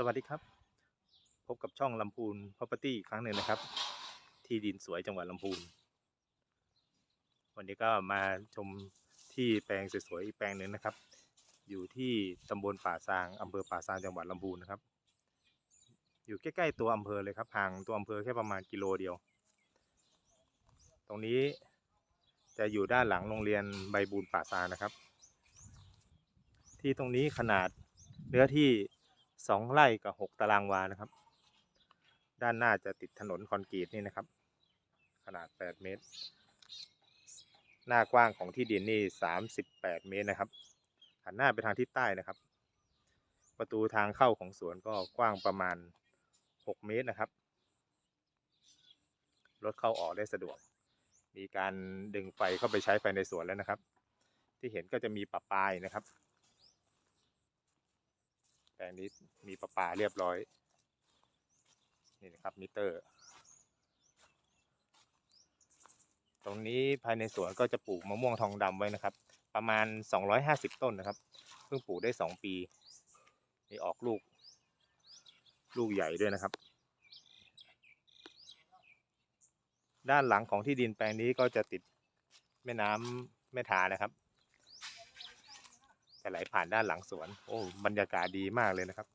สวัสดีครับ พบกับช่องลำพูน Property อีกครั้งหนึ่งนะครับ ที่ดินสวยจังหวัดลำพูน วันนี้ก็มาชมที่แปลงสวยๆอีกแปลงหนึ่งนะครับ อยู่ที่ตำบลป่าซางอำเภอป่าซางจังหวัดลำพูนนะครับ อยู่ใกล้ๆตัวอำเภอเลยครับห่างตัวอำเภอแค่ประมาณกิโลเดียว ตรงนี้จะอยู่ด้านหลังโรงเรียนใบบูนป่าซางนะครับ ที่ตรงนี้ขนาดเนื้อที่ สองไร่กับหกตารางวานะครับ ด้านหน้าจะติดถนนคอนกรีตนี่นะครับ ขนาดแปดเมตร หน้ากว้างของที่ดินนี่สามสิบแปดเมตรนะครับ หันหน้าไปทางทิศใต้นะครับ ประตูทางเข้าของสวนก็กว้างประมาณหกเมตรนะครับ รถเข้าออกได้สะดวก มีการดึงไฟเข้าไปใช้ภายในสวนแล้วนะครับ ที่เห็นก็จะมีปะปายนะครับ แปลงนี้มีประปาเรียบร้อย นี่นะครับมิเตอร์ ตรงนี้ภายในสวนก็จะปลูกมะม่วงทองดำไว้นะครับ ประมาณ 250 ต้นนะครับ เพิ่งปลูกได้ 2 ปี นี่ออกลูก ลูกใหญ่ด้วยนะครับ ด้านหลังของที่ดินแปลงนี้ก็จะติดแม่น้ำแม่ทานะครับ จะไหลผ่านด้านหลังสวน โอ้บรรยากาศดีมากเลยนะครับ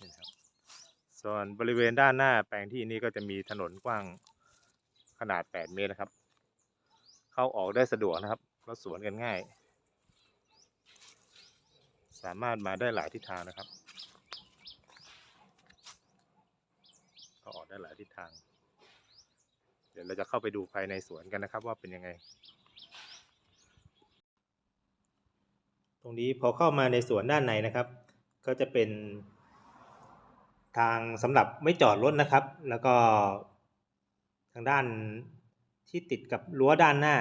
นี่นะครับ ส่วนบริเวณด้านหน้าแปลงที่นี้ก็จะมีถนนกว้างขนาด 8 เมตรนะครับ เข้าออกได้สะดวกนะครับรถสวนกันง่าย สามารถมาได้หลายทิศทางนะครับเข้าออกได้หลายทิศทาง เดี๋ยวเราจะเข้าไปดูภายในสวนกันนะครับ ว่าเป็นยังไง ตรงนี้พอเข้ามาในสวนด้านในนะครับ ก็จะเป็น ทางสำหรับไม่จอดรถนะครับ แล้วก็ทางด้านที่ติดกับรั้วด้านหน้า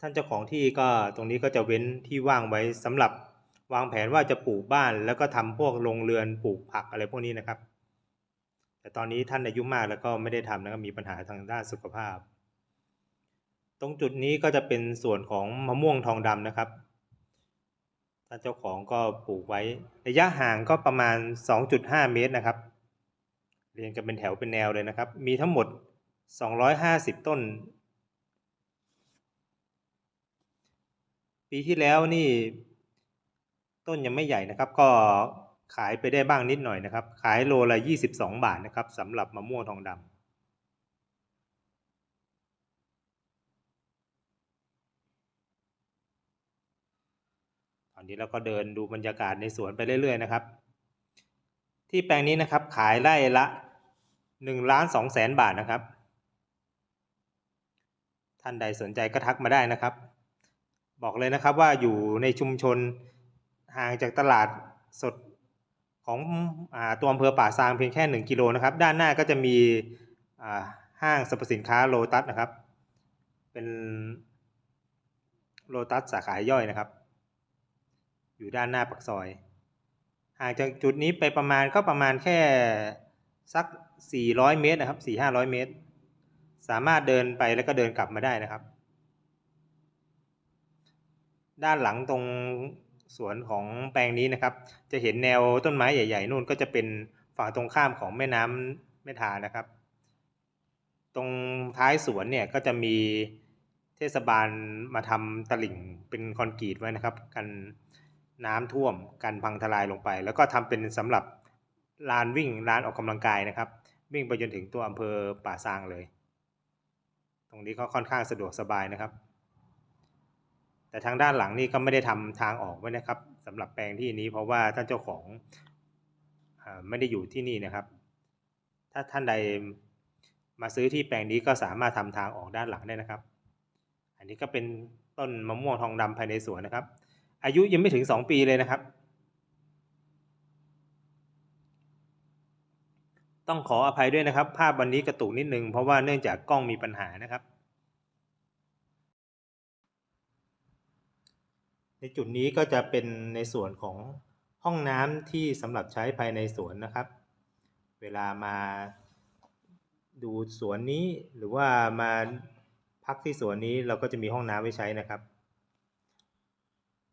ท่านเจ้าของที่ก็ตรงนี้ก็จะเว้นที่ว่างไว้สำหรับวางแผนว่าจะปลูกบ้าน แล้วก็ทำพวกโรงเรือนปลูกผักอะไรพวกนี้นะครับ แต่ตอนนี้ท่านอายุมากแล้วก็ไม่ได้ทำนะครับมีปัญหาทางด้านสุขภาพ ตรงจุดนี้ก็จะเป็นส่วนของมะม่วงทองดำนะครับ ท่านเจ้าของก็ปลูกไว้ ระยะห่างก็ประมาณ 2.5 เมตรนะครับ เรียงกันเป็นแถวเป็นแนวเลยนะครับ มีทั้งหมด 250 ต้น ปีที่แล้วนี่ต้นยังไม่ใหญ่นะครับ ก็ขายไปได้บ้างนิดหน่อยนะครับ ขายโลละ 22 บาทนะครับสำหรับมะม่วงทองดำ ตอนนี้เราก็เดินดูบรรยากาศในสวนไปเรื่อยๆนะครับ ที่แปลงนี้นะครับขายไร่ละหนึ่งล้านสองแสนบาทนะครับ ท่านใดสนใจก็ทักมาได้นะครับ บอกเลยนะครับว่าอยู่ในชุมชนห่างจากตลาดสดของอตัวอำเภอป่าซางเพียงแค่หนึ่งกิโลนะครับ ด้านหน้าก็จะมีห้างสรรพสินค้าโลตัสนะครับ เป็นโลตัสสาขาย่อยนะครับ อยู่ด้านหน้าปากซอย ห่างจากจุดนี้ไปประมาณก็ประมาณแค่สัก 400 เมตรนะครับ 4-500 เมตร สามารถเดินไปแล้วก็เดินกลับมาได้นะครับ ด้านหลังตรงสวนของแปลงนี้นะครับ จะเห็นแนวต้นไม้ใหญ่ ๆนู่นก็จะเป็นฝั่งตรงข้ามของแม่น้ำแม่ทานะครับ ตรงท้ายสวนเนี่ยก็จะมีเทศบาลมาทำตลิ่งเป็นคอนกรีตไว้นะครับ กัน น้ำท่วมกันพังทลายลงไป แล้วก็ทำเป็นสำหรับลานวิ่งลานออกกำลังกายนะครับ วิ่งไปจนถึงตัวอำเภอป่าซางเลย ตรงนี้ก็ค่อนข้างสะดวกสบายนะครับ แต่ทางด้านหลังนี่ก็ไม่ได้ทำทางออกไว้นะครับสำหรับแปลงที่นี้เพราะว่าท่านเจ้าของอไม่ได้อยู่ที่นี่นะครับ ถ้าท่านใดมาซื้อที่แปลงนี้ก็สามารถทำทางออกด้านหลังได้นะครับ อันนี้ก็เป็นต้นมะม่วงทองดำภายในสวนนะครับ อายุยังไม่ถึง 2 ปีเลยนะครับ ต้องขออภัยด้วยนะครับ ภาพวันนี้กระตุกนิดนึงเพราะว่าเนื่องจากกล้องมีปัญหานะครับ ในจุดนี้ก็จะเป็นในส่วนของห้องน้ำที่สำหรับใช้ภายในสวนนะครับ เวลามาดูสวนนี้หรือว่ามาพักที่สวนนี้เราก็จะมีห้องน้ำไว้ใช้นะครับ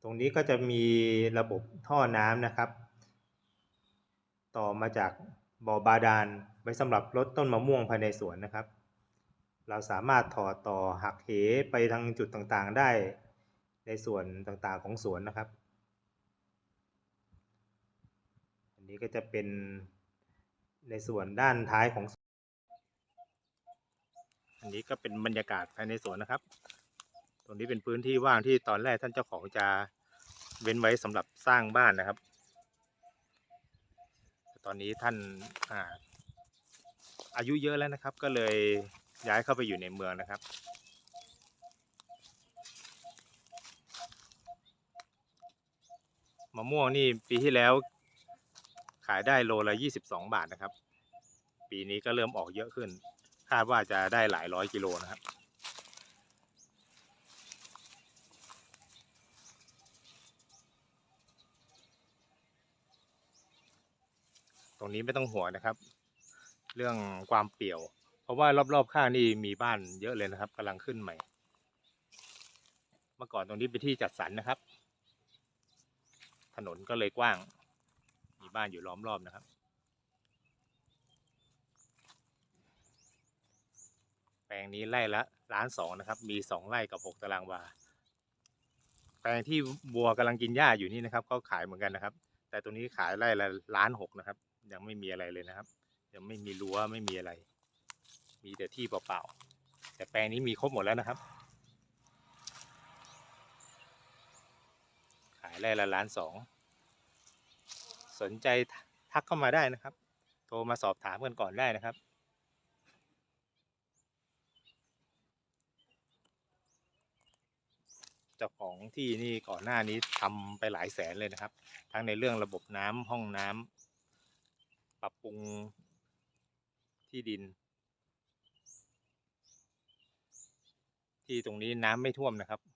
ตรงนี้ก็จะมีระบบท่อน้ำนะครับ ต่อมาจากบ่อบาดาลไว้สำหรับลดต้นมะม่วงภายในสวนนะครับ เราสามารถถอดต่อหักเหไปทางจุดต่างๆได้ในส่วนต่างๆของสวนนะครับ อันนี้ก็จะเป็นในส่วนด้านท้ายของ อันนี้ก็เป็นบรรยากาศภายในสวนนะครับ รงนี้เป็นพื้นที่ว่างที่ตอนแรกท่านเจ้าของจะเว้นไว้สำหรับสร้างบ้านนะครับ ตอนนี้ท่านอ่าอายุเยอะแล้วนะครับ ก็เลยย้ายเข้าไปอยู่ในเมืองนะครับ มะม่วงนี่ปีที่แล้วขายได้โลละ22 บาทนะครับ ปีนี้ก็เริ่มออกเยอะขึ้น คาดว่าจะได้หลายร้อยกิโลนะครับ ตรงนี้ไม่ต้องห่วงนะครับ เรื่องความเปี่ยว เพราะว่ารอบๆข้างนี่มีบ้านเยอะเลยนะครับกำลังขึ้นใหม่ เมื่อก่อนตรงนี้เป็นที่จัดสรรนะครับ ถนนก็เลยกว้าง มีบ้านอยู่ล้อมรอบนะครับ แปลงนี้ไร่ละล้านสองนะครับ มีสองไร่กับหกตารางวาแปลงที่บัวกำลังกินหญ้าอยู่นี่นะครับก็ขายเหมือนกันนะครับ แต่ตรงนี้ขายไร่ละล้านหกนะครับ ยังไม่มีอะไรเลยนะครับ ยังไม่มีรั้วไม่มีอะไร มีแต่ที่เปล่าๆแต่แปลงนี้มีครบหมดแล้วนะครับ ขายไร่ละล้านสองสนใจทักเข้ามาได้นะครับ โทรมาสอบถามกันก่อนได้นะครับเจ้าของที่นี่ก่อนหน้านี้ทำไปหลายแสนเลยนะครับ ทั้งในเรื่องระบบน้ำห้องน้ำ ปรับปรุงที่ดิน ที่ตรงนี้น้ำไม่ท่วมนะครับ